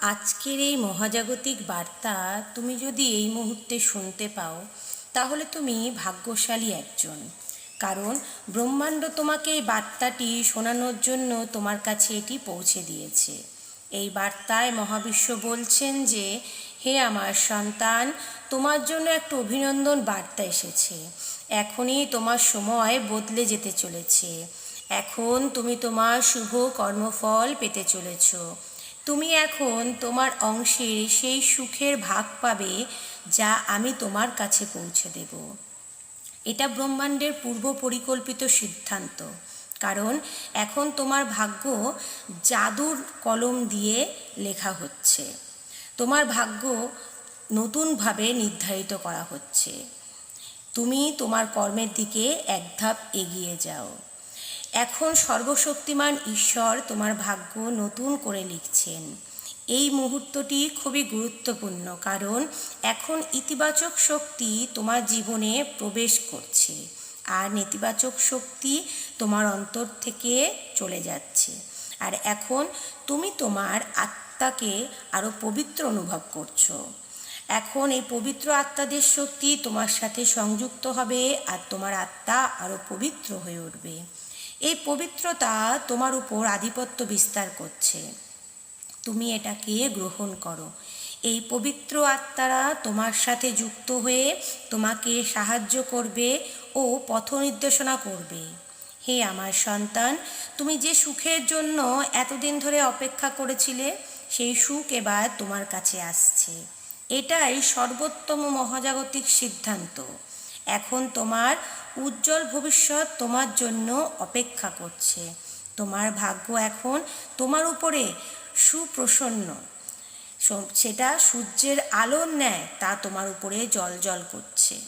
আজকের এই মহাজাগতিক বার্তা তুমি যদি এই মুহূর্তে শুনতে পাও, তাহলে তুমি ভাগ্যশালী একজন। কারণ ব্রহ্মাণ্ড তোমাকে এই বার্তাটি শোনানোর জন্য তোমার কাছে এটি পৌঁছে দিয়েছে। এই বার্তায় মহাবিশ্ব বলছেন যে, হে আমার সন্তান, তোমার জন্য একটা অভিনন্দন বার্তা এসেছে। এখনই তোমার সময় বদলে যেতে চলেছে। এখন তুমি তোমার শুভ কর্মফল পেতে চলেছ। তুমি এখন তোমার অংশের সেই সুখের ভাগ পাবে যা আমি তোমার কাছে পৌঁছে দেব। এটা ব্রহ্মাণ্ডের পূর্ব পরিকল্পিত সিদ্ধান্ত। কারণ এখন তোমার ভাগ্য জাদুর কলম দিয়ে লেখা হচ্ছে। তোমার ভাগ্য নতুনভাবে নির্ধারিত করা হচ্ছে। তুমি তোমার কর্মের দিকে এক ধাপ এগিয়ে যাও। এখন সর্বশক্তিমান ঈশ্বর তোমার ভাগ্য নতুন করে লিখছেন। এই মুহূর্তটি খুবই গুরুত্বপূর্ণ কারণ এখন ইতিবাচক শক্তি তোমার জীবনে প্রবেশ করছে আর নেতিবাচক শক্তি তোমার অন্তর থেকে চলে যাচ্ছে। আর এখন তুমি তোমার আত্মাকে আরও পবিত্র অনুভব করছ। এখন এই পবিত্র আত্মাদের শক্তি তোমার সাথে সংযুক্ত হবে আর তোমার আত্মা আরও পবিত্র হয়ে উঠবে। এই পবিত্রতা তোমার উপর আধিপত্য বিস্তার করছে। তুমি এটাকে গ্রহণ করো। এই পবিত্র আত্মারা তোমার সাথে যুক্ত হয়ে তোমাকে সাহায্য করবে ও পথ নির্দেশনা করবে। হে আমার সন্তান, তুমি যে সুখের জন্য এতদিন ধরে অপেক্ষা করেছিলে, সেই সুখ এবার তোমার কাছে আসছে। এটাই সর্বোত্তম মহাজাগতিক সিদ্ধান্ত। এখন তোমার উজ্জ্বল ভবিষ্যৎ তোমার জন্য অপেক্ষা করছে। তোমার ভাগ্য এখন তোমার উপরে সুপ্রসন্ন। সেটা সূর্যের আলোর ন্যায় তা তোমার উপরে জল জল করছে।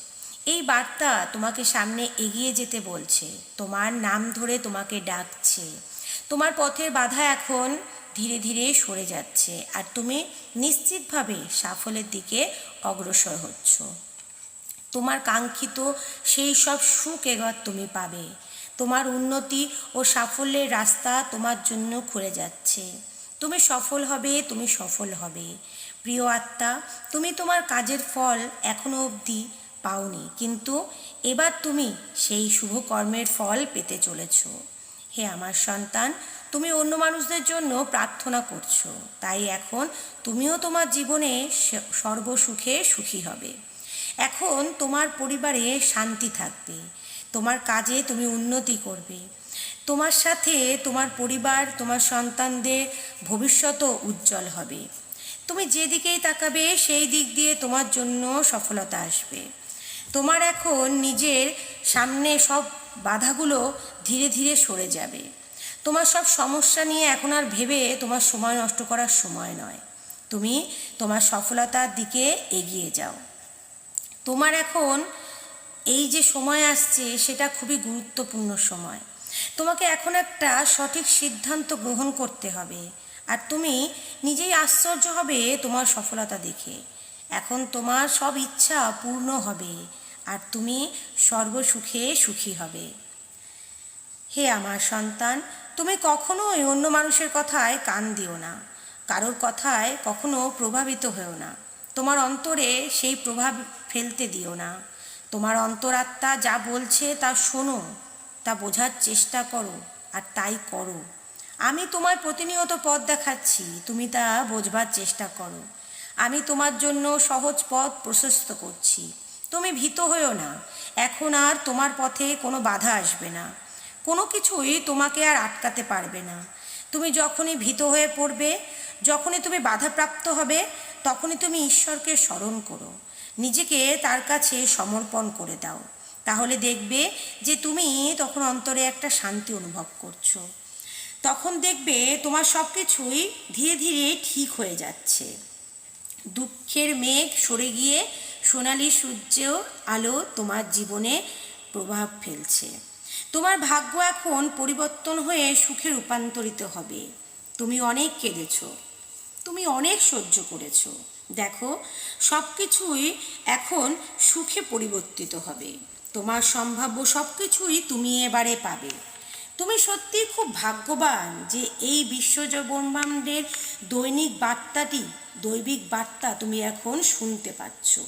এই বার্তা তোমাকে সামনে এগিয়ে যেতে বলছে। তোমার নাম ধরে তোমাকে ডাকছে। তোমার পথের বাধা এখন ধীরে ধীরে সরে যাচ্ছে। আর তুমি নিশ্চিতভাবে সাফল্যের দিকে অগ্রসর হচ্ছ। তোমার কাঙ্ক্ষিত সেই সব সুখ এবার তুমি পাবে। তোমার উন্নতি ও সাফল্যের রাস্তা তোমার জন্য খুলে যাচ্ছে। তুমি সফল হবে, তুমি সফল হবে। প্রিয় আত্মা, তুমি তোমার কাজের ফল এখনও অবধি পাওনি, কিন্তু এবার তুমি সেই শুভ কর্মের ফল পেতে চলেছ। হে আমার সন্তান, তুমি অন্য মানুষদের জন্য প্রার্থনা করছ, তাই এখন তুমিও তোমার জীবনে সর্বসুখে সুখী হবে। এখন তোমার পরিবারে শান্তি থাকবে, তোমার কাজে তুমি উন্নতি করবে। তোমার সাথে তোমার পরিবার, তোমার সন্তানদের ভবিষ্যতও উজ্জ্বল হবে। তুমি যেদিকেই তাকাবে, সেই দিক দিয়ে তোমার জন্য সফলতা আসবে। তোমার এখন নিজের সামনে সব বাধাগুলো ধীরে ধীরে সরে যাবে। তোমার সব সমস্যা নিয়ে এখন আর ভেবে তোমার সময় নষ্ট করার সময় নয়। তুমি তোমার সফলতার দিকে এগিয়ে যাও। তোমার এখন এই যে সময় আসছে, সেটা খুবই গুরুত্বপূর্ণ সময়। তোমাকে এখন একটা সঠিক সিদ্ধান্ত গ্রহণ করতে হবে। আর তুমি নিজেই আশ্চর্য হবে তোমার সফলতা দেখে। এখন তোমার সব ইচ্ছা পূর্ণ হবে, আর তুমি সর্বসুখে সুখী হবে। হে আমার সন্তান, তুমি কখনোই অন্য মানুষের কথায় কান দিও না। কারোর কথায় কখনো প্রভাবিত হও না। তোমার অন্তরে সেই প্রভাব ফেলতে দিও না। তোমার অন্তরাত্মা যা বলছে তা শোনো, তা বোঝার চেষ্টা করো, আর তাই করো। আমি তোমার প্রতিনিয়ত পথ দেখাচ্ছি, তুমি তা বোঝবার চেষ্টা করো। আমি তোমার জন্য সহজ পথ প্রশস্ত করছি। তুমি ভীত হয়েও না, এখন আর তোমার পথে কোনো বাধা আসবে না। কোনো কিছুই তোমাকে আর আটকাতে পারবে না। তুমি যখনই ভীত হয়ে পড়বে, যখনই তুমি বাধাপ্রাপ্ত হবে, তখনই তুমি ঈশ্বরকে স্মরণ করো। নিজেকে তার কাছে সমর্পণ করে দাও। তাহলে দেখবে যে তুমি তখন অন্তরে একটা শান্তি অনুভব করছ। তখন দেখবে তোমার সব কিছুই ধীরে ধীরে ঠিক হয়ে যাচ্ছে। দুঃখের মেঘ সরে গিয়ে সোনালি সূর্য আলো তোমার জীবনে প্রভাব ফেলছে। তোমার ভাগ্য এখন পরিবর্তন হয়ে সুখে রূপান্তরিত হবে। তুমি অনেক কেঁদেছ। তুমি অনেক সহ্য করেছ। দেখো সব কিছুই এখন সুখে পরিবর্তিত হবে। তোমার সম্ভাব্য সব কিছুই তুমি এবারে পাবে। তুমি সত্যি খুব ভাগ্যবান যে এই বিশ্বজ ব্রহ্মাণ্ডের দৈনিক বার্তাটি, দৈবিক বার্তা তুমি এখন শুনতে পাচ্ছ।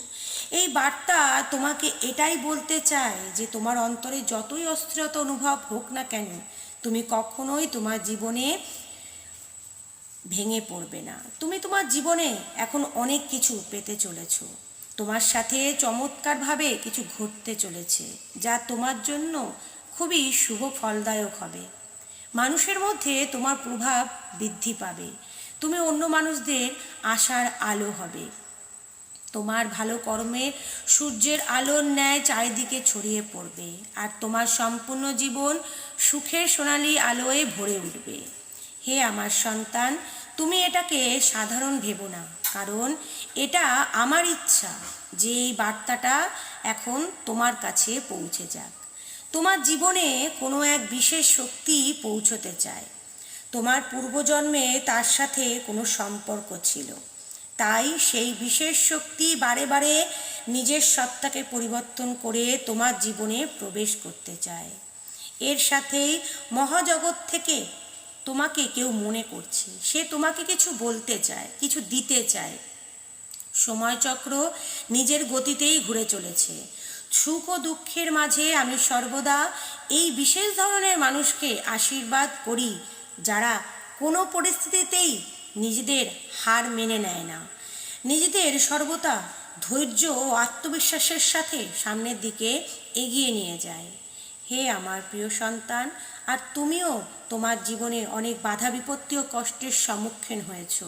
এই বার্তা তোমাকে এটাই বলতে চায় যে তোমার অন্তরে যতই অস্থিরতা অনুভব হোক না কেন, তুমি কখনোই তোমার জীবনে ভেঙে পড়বে না। তুমি তোমার জীবনে এখন অনেক কিছু পেতে চলেছো। তোমার সাথে চমৎকারভাবে কিছু ঘটতে চলেছে, যা তোমার জন্য খুবই শুভ ফলদায়ক হবে। মানুষের মধ্যে তোমার প্রভাব বৃদ্ধি পাবে। তুমি অন্য মানুষদের আশার আলো হবে। তোমার ভালো কর্মে সূর্যের আলোর ন্যায় চারিদিকে ছড়িয়ে পড়বে, আর তোমার সম্পূর্ণ জীবন সুখের সোনালি আলোয় ভরে উঠবে। হে আমার সন্তান, তুমি এটাকে সাধারণ ভেবো না, কারণ এটা আমার ইচ্ছা যে এই বার্তাটা এখন তোমার কাছে পৌঁছে যাক। তোমার জীবনে কোনো এক বিশেষ শক্তি পৌঁছতে চায়। তোমার পূর্বজন্মে তার সাথে কোনো সম্পর্ক ছিল। তাই সেই বিশেষ শক্তি বারে বারে নিজের সত্তাকে পরিবর্তন করে তোমার জীবনে প্রবেশ করতে চায়। এর সাথেই মহাজগৎ থেকে তোমাকে কেউ মনে করছে। সে তোমাকে কিছু বলতে চায়, কিছু দিতে চায়। সময়চক্র নিজের গতিতেই ঘুরে চলেছে। সুখ ও দুঃখের মাঝে আমি সর্বদা এই বিশেষ ধরনের মানুষকে আশীর্বাদ করি, যারা কোনো পরিস্থিতিতেই নিজেদের হার মেনে নেয় না। নিজেদের সর্বদা ধৈর্য ও আত্মবিশ্বাসের সাথে সামনের দিকে এগিয়ে নিয়ে যায়। হে আমার প্রিয় সন্তান আর তুমিও তোমার জীবনে অনেক বাধা বিপত্তি ও কষ্টের সম্মুখীন হয়েছ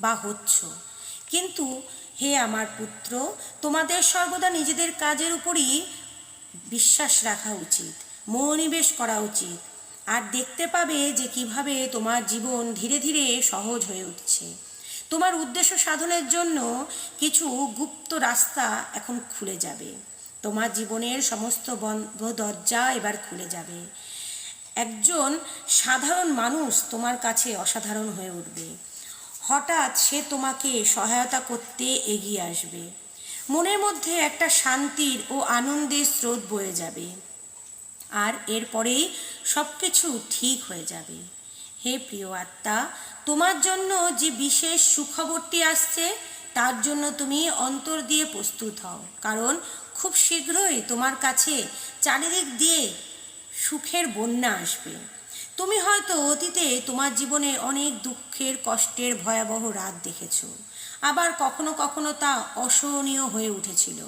বা হচ্ছ। কিন্তু হে আমার পুত্র, তোমাদের সর্বদা নিজেদের কাজের উপরই বিশ্বাস রাখা উচিত, মনোনিবেশ করা উচিত। আর দেখতে পাবে যে কীভাবে তোমার জীবন ধীরে ধীরে সহজ হয়ে উঠছে। তোমার উদ্দেশ্য সাধনের জন্য কিছু গুপ্ত রাস্তা এখন খুলে যাবে। তোমার জীবনের সমস্ত বন্ধ দরজা এবার খুলে যাবে। একজন সাধারণ মানুষ তোমার কাছে অসাধারণ হয়ে উঠবে। হঠাৎ সে তোমাকে সহায়তা করতে এগিয়ে আসবে। মনের মধ্যে একটা শান্তির ও আনন্দের স্রোত বয়ে যাবে। আর এরপরেই সব কিছু ঠিক হয়ে যাবে। হে প্রিয় আত্মা, তোমার জন্য যে বিশেষ সুখবরটি আসছে, তার জন্য তুমি অন্তর দিয়ে প্রস্তুত হও। কারণ খুব শীঘ্রই তোমার কাছে চারিদিক দিয়ে সুখের বন্যা আসবে। তুমি হয়তো অতীতে তোমার জীবনে অনেক দুঃখের, কষ্টের ভয়াবহ রাত দেখেছ। আবার কখনো কখনো তা অসহনীয় হয়ে উঠেছিল।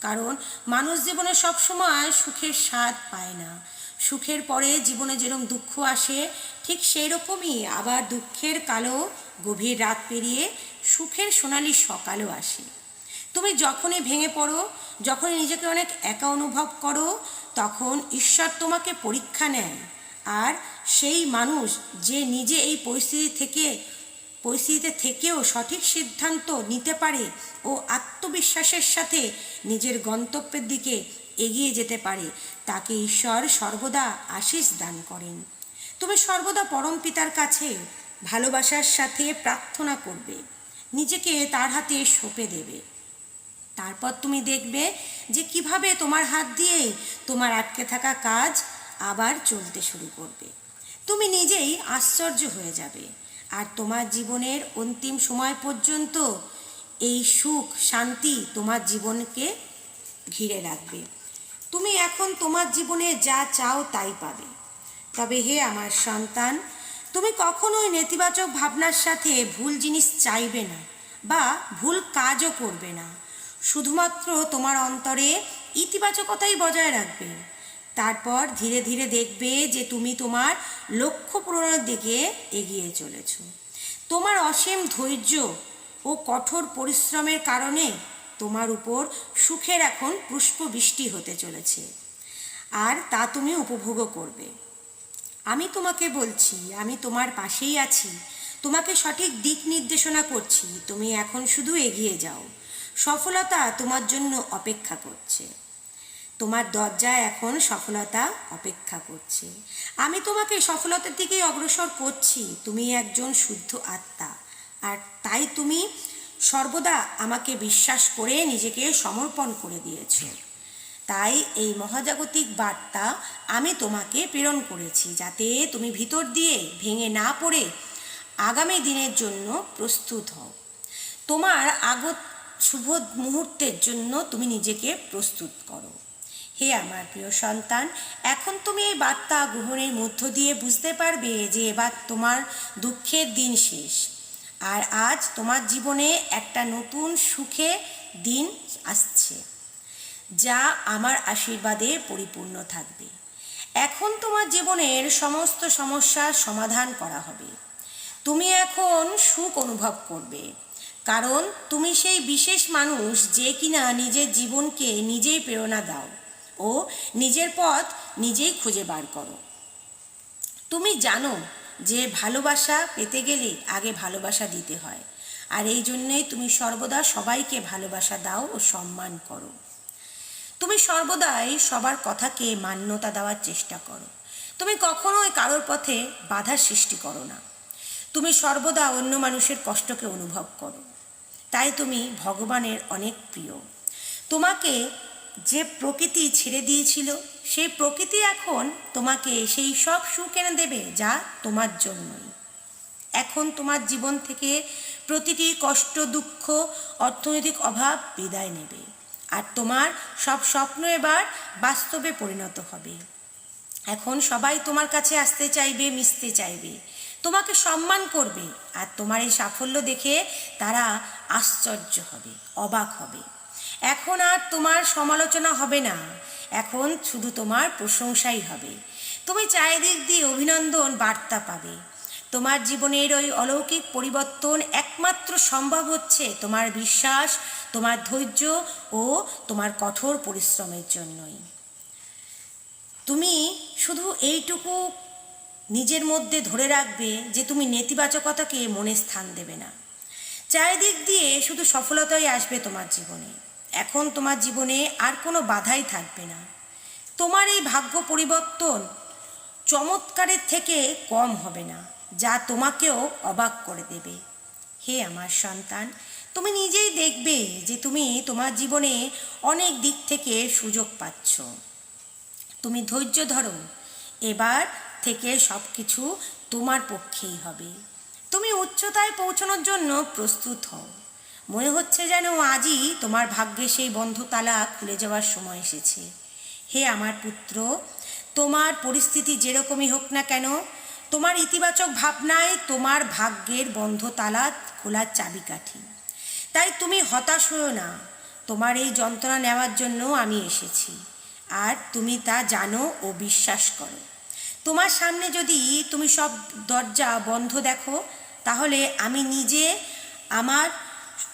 কারণ মানুষ জীবনে সবসময় সুখের স্বাদ পায় না। সুখের পরে জীবনে যেরকম দুঃখ আসে, ঠিক সেই রকমই আবার দুঃখের কালো গভীর রাত পেরিয়ে সুখের সোনালি সকালও আসে। তুমি যখনই ভেঙে পড়ো, যখনই নিজেকে অনেক একা অনুভব করো, তখন ঈশ্বর তোমাকে পরীক্ষা নেয় আর সেই মানুষ যে নিজে এই পরিস্থিতি থেকে, পরিস্থিতিতে থেকেও সঠিক সিদ্ধান্ত নিতে পারে ও আত্মবিশ্বাসের সাথে নিজের গন্তব্যের দিকে এগিয়ে যেতে পারে, তাকে ঈশ্বর সর্বদা আশিস দান করেন। তুমি সর্বদা পরম পিতার কাছে ভালোবাসার সাথে প্রার্থনা করবে। নিজেকে তার হাতে সঁপে দেবে। তারপর তুমি দেখবে যে কীভাবে তোমার হাত দিয়ে তোমার আটকে থাকা কাজ আবার চলতে শুরু করবে। তুমি নিজেই আশ্চর্য হয়ে যাবে। আর তোমার জীবনের অন্তিম সময় পর্যন্ত এই সুখ, শান্তি তোমার জীবনকে ঘিরে রাখবে। তুমি এখন তোমার জীবনে যা চাও তাই পাবে। তবে হে আমার সন্তান, তুমি কখনোই নেতিবাচক ভাবনার সাথে ভুল জিনিস চাইবে না বা ভুল কাজও করবে না। শুধুমাত্র তোমার অন্তরে ইতিবাচকতাই বজায় রাখবে। তারপর ধীরে ধীরে দেখবে যে তুমি তোমার লক্ষ্য পূরণের দিকে এগিয়ে চলেছ। তোমার অসীম ধৈর্য ও কঠোর পরিশ্রমের কারণে তোমার উপর সুখের এখন পুষ্প বৃষ্টি হতে চলেছে। আর তা তুমি উপভোগও করবে। আমি তোমাকে বলছি, আমি তোমার পাশেই আছি। তোমাকে সঠিক দিক নির্দেশনা করছি। তুমি এখন শুধু এগিয়ে যাও। সফলতা তোমার জন্য অপেক্ষা করছে। তোমার দরজায় এখন সফলতা অপেক্ষা করছে। আমি তোমাকে সফলতার দিকেই অগ্রসর করছি। তুমি একজন শুদ্ধ আত্মা। আর তাই তুমি সর্বদা আমাকে বিশ্বাস করে নিজেকে সমর্পণ করে দিয়েছ। তাই এই মহাজাগতিক বার্তা আমি তোমাকে প্রেরণ করেছি যাতে তুমি ভিতর দিয়ে ভেঙে না পড়ে আগামী দিনের জন্য প্রস্তুত হও। তোমার আগত শুভ মুহূর্তের জন্য তুমি নিজেকে প্রস্তুত করো। হে আমার প্রিয় সন্তান, এখন তুমি এই বার্তা গ্রহণের মধ্য দিয়ে বুঝতে পারবে যে এবার তোমার দুঃখের দিন শেষ। আর আজ তোমার জীবনে একটা নতুন সুখে দিন আসছে, যা আমার আশীর্বাদে পরিপূর্ণ থাকবে। এখন তোমার জীবনের সমস্ত সমস্যার সমাধান করা হবে। তুমি এখন সুখ অনুভব করবে। কারণ তুমি সেই বিশেষ মানুষ যে কিনা নিজের জীবনকে নিজেই প্রেরণা দাও ও নিজের পথ নিজেই খুঁজে বার করো। তুমি জানো যে ভালোবাসা পেতে গেলে আগে ভালোবাসা দিতে হয়। আর এই জন্যেই তুমি সর্বদা সবাইকে ভালোবাসা দাও ও সম্মান করো। তুমি সর্বদাই সবার কথাকে মান্যতা দেওয়ার চেষ্টা করো। তুমি কখনোই কারোর পথে বাধার সৃষ্টি করো না। তুমি সর্বদা অন্য মানুষের কষ্টকে অনুভব করো। তাই তুমি ভগবানের অনেক প্রিয়। তোমাকে যে প্রকৃতি ছেড়ে দিয়েছিল, সেই প্রকৃতি এখন তোমাকে সেই সব সুখ এনে দেবে যা তোমার জন্যই। এখন তোমার জীবন থেকে প্রতিটি কষ্ট, দুঃখ, অর্থনৈতিক অভাব বিদায় নেবে। আর তোমার সব স্বপ্ন এবার বাস্তবে পরিণত হবে। এখন সবাই তোমার কাছে আসতে চাইবে, মিশতে চাইবে। তোমাকে সম্মান করবে আর তোমার এই সাফল্য দেখে তারা আশ্চর্য হবে, অবাক হবে। এখন আর তোমার সমালোচনা হবে না, এখন শুধু তোমার প্রশংসাই হবে। তুমি চারিদিক দিয়ে অভিনন্দন, বার্তা পাবে। তোমার জীবনের ওই অলৌকিক পরিবর্তন একমাত্র সম্ভব হচ্ছে তোমার বিশ্বাস, তোমার ধৈর্য ও তোমার কঠোর পরিশ্রমের জন্যই। তুমি শুধু এইটুকু নিজের মধ্যে ধরে রাখবে যে তুমি নেতিবাচকতাকে মনে স্থান দেবে না। চারিদিক দিয়ে শুধু সফলতাই আসবে তোমার জীবনে। এখন তোমার জীবনে আর কোনো বাধাই থাকবে না। তোমার এই ভাগ্য পরিবর্তন চমৎকারের থেকে কম হবে না, যা তোমাকেও অবাক করে দেবে। হে আমার সন্তান, তুমি নিজেই দেখবে যে তুমি তোমার জীবনে অনেক দিক থেকে সুযোগ পাচ্ছ। তুমি ধৈর্য ধরো। এবার থেকে সব কিছু তোমার পক্ষেই হবে। তুমি উচ্চতায় পৌঁছানোর জন্য প্রস্তুত হও। মনে হচ্ছে যেন আজই তোমার ভাগ্যে সেই বন্ধ তালা খুলে যাওয়ার সময় এসেছে। হে আমার পুত্র, তোমার পরিস্থিতি যেরকমই হোক না কেন, তোমার ইতিবাচক ভাবনায় তোমার ভাগ্যের বন্ধ তালা খোলার চাবিকাঠি। তাই তুমি হতাশ হও না। তোমার এই যন্ত্রণা নেওয়ার জন্য আমি এসেছি। আর তুমি তা জানো ও বিশ্বাস করো। তোমার সামনে যদি তুমি সব দরজা বন্ধ দেখো, তাহলে আমি নিজে আমার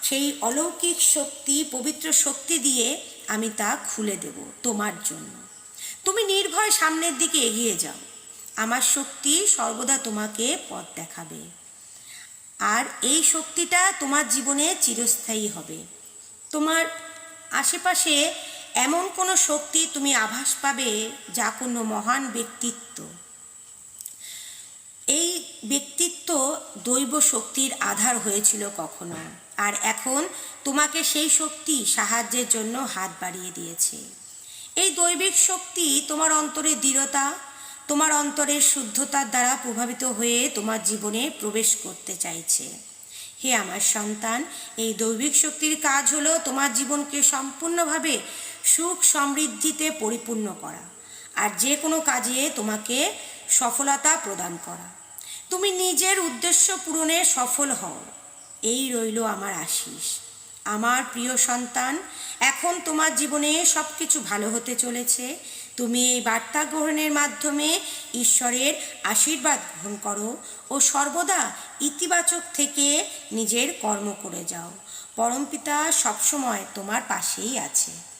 সেই অলৌকিক শক্তি, পবিত্র শক্তি দিয়ে আমি তা খুলে দেব তোমার জন্য। তুমি নির্ভয় সামনের দিকে এগিয়ে যাও। আমার শক্তি সর্বদা তোমাকে পথ দেখাবে। আর এই শক্তিটা তোমার জীবনে চিরস্থায়ী হবে। তোমার আশেপাশে এমন কোনো শক্তি তুমি আভাস পাবে যা কোনো মহান ব্যক্তিত্ব এই ব্যক্তিত্ব দৈব শক্তির আধার হয়েছিল কখনো। আর এখন তোমাকে সেই শক্তি সাহায্যের জন্য হাত বাড়িয়ে দিয়েছে। এই দৈবিক শক্তি তোমার অন্তরের দৃঢ়তা, তোমার অন্তরের শুদ্ধতার দ্বারা প্রভাবিত হয়ে তোমার জীবনে প্রবেশ করতে চাইছে। হে আমার সন্তান, এই দৈবিক শক্তির কাজ হলো তোমার জীবনকে সম্পূর্ণভাবে সুখ সমৃদ্ধিতে পরিপূর্ণ করা। আর যে কোনো কাজে তোমাকে সফলতা প্রদান করা। তুমি নিজের উদ্দেশ্য পূরণে সফল হও। এই রইল আমার আশিস। আমার প্রিয় সন্তান, এখন তোমার জীবনে সব কিছু ভালো হতে চলেছে। তুমি এই বার্তা গ্রহণের মাধ্যমে ঈশ্বরের আশীর্বাদ গ্রহণ করো ও সর্বদা ইতিবাচক থেকে নিজের কর্ম করে যাও। পরমপিতা সবসময় তোমার পাশেই আছে।